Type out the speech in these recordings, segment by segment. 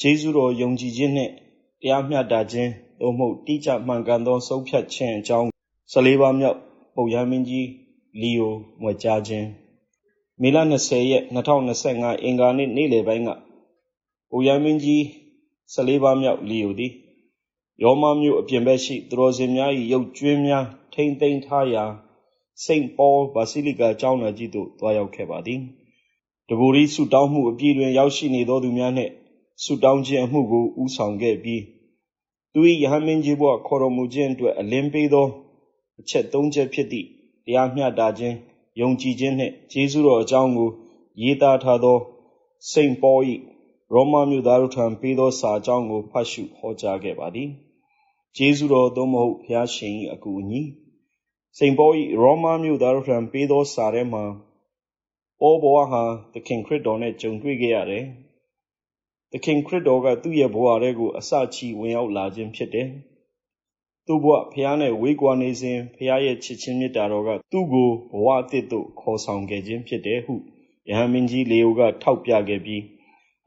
ကျေးဇူးတော်ယုံကြည်ခြင်းနှင့်တရားမျှတခြင်းသို့မဟုတ်တိကျမှန်ကန်သောဆုံးဖြတ်ခြင်းအကြောင်း14ပါးမြောက်ပုပ်ရဟန်းမင်းကြီးလီယိုမြွက်ကြားခြင်းမေလ20ရက်2025အင်္ဂါနေ့နေ့လယ်ပိုင်းကပုပ်ရဟန်းမင်းကြီး14ပါးမြောက်လီယိုသည်ယောမမြို့အပြင်ဘက်ရှိသူတော်စင်များ၏ရုပ်ကျွင်းများထိမ့်သိမ်းထားရာစိန့်ပေါဘာစီလိကာကျောင်းတော်ကြီးသို့တွားရောက်ခဲ့ပါသည်တဘူရီဆုတောင်းမှုအပြည့်တွင်ရောက်ရှိနေသောသူများနှင့် ဆုတောင်းခြင်းအမှုကိုဦးဆောင်ခဲ့ပြီးသူ၏ယဟန်မင်းကြီးဘဝခေါ်တော်မူခြင်းအတွက်အလင်းပေးသောအချက်၃ချက်ဖြစ်သည့်တရားမျှတခြင်းယုံကြည်ခြင်းနှင့်ကျေးဇူးတော်အကြောင်းကိုရေးသားထားသောစိန့်ပေါ၏ရောမမြို့သားတို့ထံပေးသောစာအကြောင်းကိုဖတ်ရှုဟောကြားခဲ့ပါသည်ကျေးဇူးတော်သို့မဟုတ်ဘုရားရှင်၏အကူအညီစိန့်ပေါ၏ရောမမြို့သားတို့ထံပေးသောစာထဲမှာပေါဘဝဟာသခင်ခရစ်တော်နဲ့ကြုံတွေ့ခဲ့ရတယ် သခင်ခရစ်တော်ကသူ့ရဲ့ဘဝထဲကိုအစချီဝင်ရောက်လာခြင်းဖြစ်တယ်။သူ့ဘဝဖះနဲ့ဝေးကွာနေစဉ်ဖះရဲ့ချစ်ချင်းမေတ္တာတော်ကသူ့ကိုဘဝအသစ်သို့ခေါ်ဆောင်ခဲ့ခြင်းဖြစ်တယ်ဟုယဟန်မင်းကြီးလေယိုကထောက်ပြခဲ့ပြီး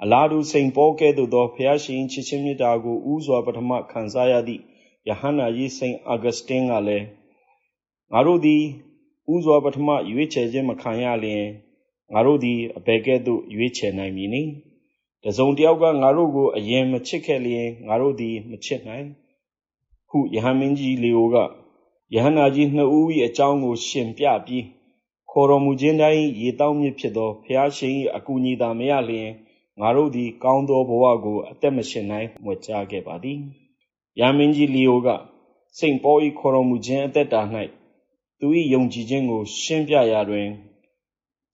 အလားတူစိန်ပေါကဲ့သို့သောဖះရှင်ချစ်ချင်းမေတ္တာကိုဥစွာပထမခံစားရသည့်ယဟန္နာကြီးစိန်အာဂစတင်းကလည်းငါတို့သည်ဥစွာပထမရွေးချယ်ခြင်းမခံရလျင်ငါတို့သည်အဘယ်ကဲ့သို့ရွေးချယ်နိုင်မည်နည်း တစုံတယောက်ကငါတို့ကိုအရင်မချစ်ခဲ့လျင်ငါတို့သည်မချစ်နိုင်ဟုယဟန်မင်းကြီးလေယိုကယဟန္တာကြီးနှစ်ဦး၏အကြောင်းကို ရှင်ပြပြီးခေါ်တော်မူခြင်းတိုင်းရေတောင်းမြစ်ဖြစ်သောဖျားရှင်၏အကူအညီသာမရလျင်ငါတို့သည်ကောင်းသောဘဝကိုအသက်မရှင်နိုင်မွေကြားခဲ့ပါသည်ယဟန်မင်းကြီးလေယိုကစိန့်ပေါ၏ခေါ်တော်မူခြင်းအသက်တာ၌သူ၏ယုံကြည်ခြင်းကို ရှင်းပြရာတွင်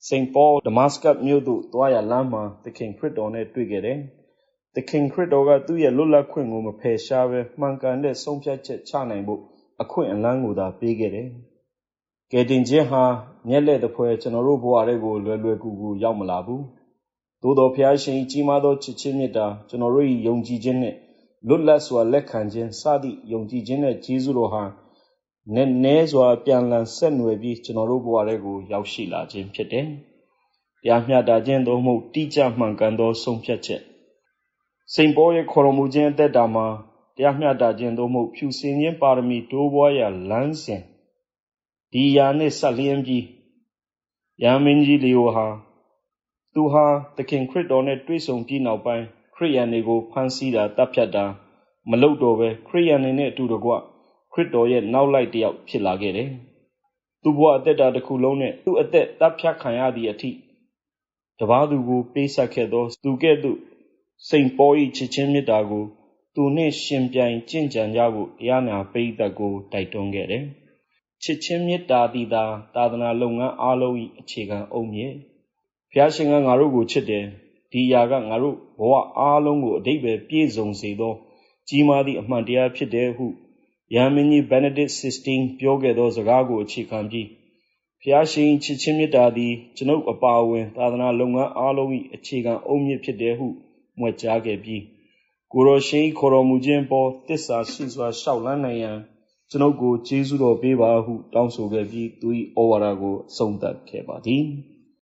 စိန့်ပေါဒမတ်စကတ်မြို့သို့သွားရာလမ်းမှာသခင်ခရစ်တော်နဲ့တွေ့ခဲ့တယ်။သခင်ခရစ်တော်ကသူ့ရဲ့လွတ်လပ်ခွင့်ကိုမဖယ်ရှားဘဲမှန်ကန်တဲ့ဆုံးဖြတ်ချက်ချနိုင်ဖို့အခွင့်အလမ်းကိုသာပေးခဲ့တယ်။ကယ်တင်ခြင်းဟာမျက်လှည့်သဖွယ်ကျွန်တော်တို့ဘဝတွေကိုလွယ်လွယ်ကူကူရောက်မလာဘူး။သို့တော်ဘုရားရှင်ကြီးမားသောချစ်ချင်းမေတ္တာကျွန်တော်တို့၏ယုံကြည်ခြင်းနဲ့လွတ်လပ်စွာလက်ခံခြင်းစသည့်ယုံကြည်ခြင်းနဲ့ကျေးဇူးတော်ဟာ နည်းနည်းစွာ ပြန်လည်ဆက်နွယ်ပြီးကျွန်တော်တို့ဘဝတွေကို ရောက်ရှိလာခြင်းဖြစ်တယ်။တရားမျှတခြင်းသို့မဟုတ်တိကျမှန်ကန်သော ဆုံးဖြတ်ချက်စိန်ပေါ်ရဲ့ခေါ်တော်မူခြင်းအသက်တာမှာတရားမျှတခြင်းသို့မဟုတ်ဖြူစင်ခြင်းပါရမီတိုးပွားရာလမ်းစဉ်ဒီယာနဲ့ဆက်လျင်းပြီးယာမင်းကြီးလီယိုဟာသူဟာသခင်ခရစ်တော်နဲ့တွေ့ဆုံပြီးနောက်ပိုင်းခရိယန်တွေကိုဖမ်းဆီးတာတပ်ဖြတ်တာမလုပ်တော့ပဲခရိယန်တွေနဲ့အတူတကွ ခရစ်တော်ရဲ့နောက်လိုက်တယောက်ဖြစ်လာခဲ့တယ်။သူ့ဘဝအသက်တာတစ်ခုလုံးနဲ့သူ့အသက်တပ်ဖြတ်ခံရသည့်အထိတပါးသူကိုပေးဆက်ခဲ့သောသူကဲ့သို့စိန်ပေါ်၏ချစ်ချင်းမေတ္တာကိုသူနှင့်ရှင်ပြိုင်ကြင်ကြံကြဖို့တရားနာပိဋကတ်ကိုတိုက်တွန်းခဲ့တယ်။ချစ်ချင်းမေတ္တာတည်တာသာသနာလုပ်ငန်းအားလုံး၏အခြေခံအုတ်မြစ်ဘုရားရှင်ကငါတို့ကိုချစ်တယ်ဒီຢာကငါတို့ဘဝအားလုံးကိုအတိတ်ပဲပြည့်စုံစေသော ကြီးမားသည့်အမှန်တရားဖြစ်တယ်ဟု ယဟန်မင်းကြီး Benedict 16ပြောခဲ့သောစကားကိုအခြေခံပြီးဘုရားရှင်ချစ်ချင်းမေတ္တာသည်ကျွန်ုပ်အပါအဝင် သာသနာလုပ်ငန်းအားလုံး၏အခြေခံအုတ်မြစ်ဖြစ်တယ်ဟုမြွက်ကြားခဲ့ပြီးကိုရောရှင်ခေါ်တော်မူခြင်းပေါ်တစ္ဆာရှိစွာရှောက်လန်းနိုင်ရန်ကျွန်ုပ်ကိုကျေးဇူးတော်ပေးပါဟု တောင်းဆိုခဲ့ပြီးသူ၏ဩဝါဒကိုဆုံးသက်ခဲ့ပါသည်။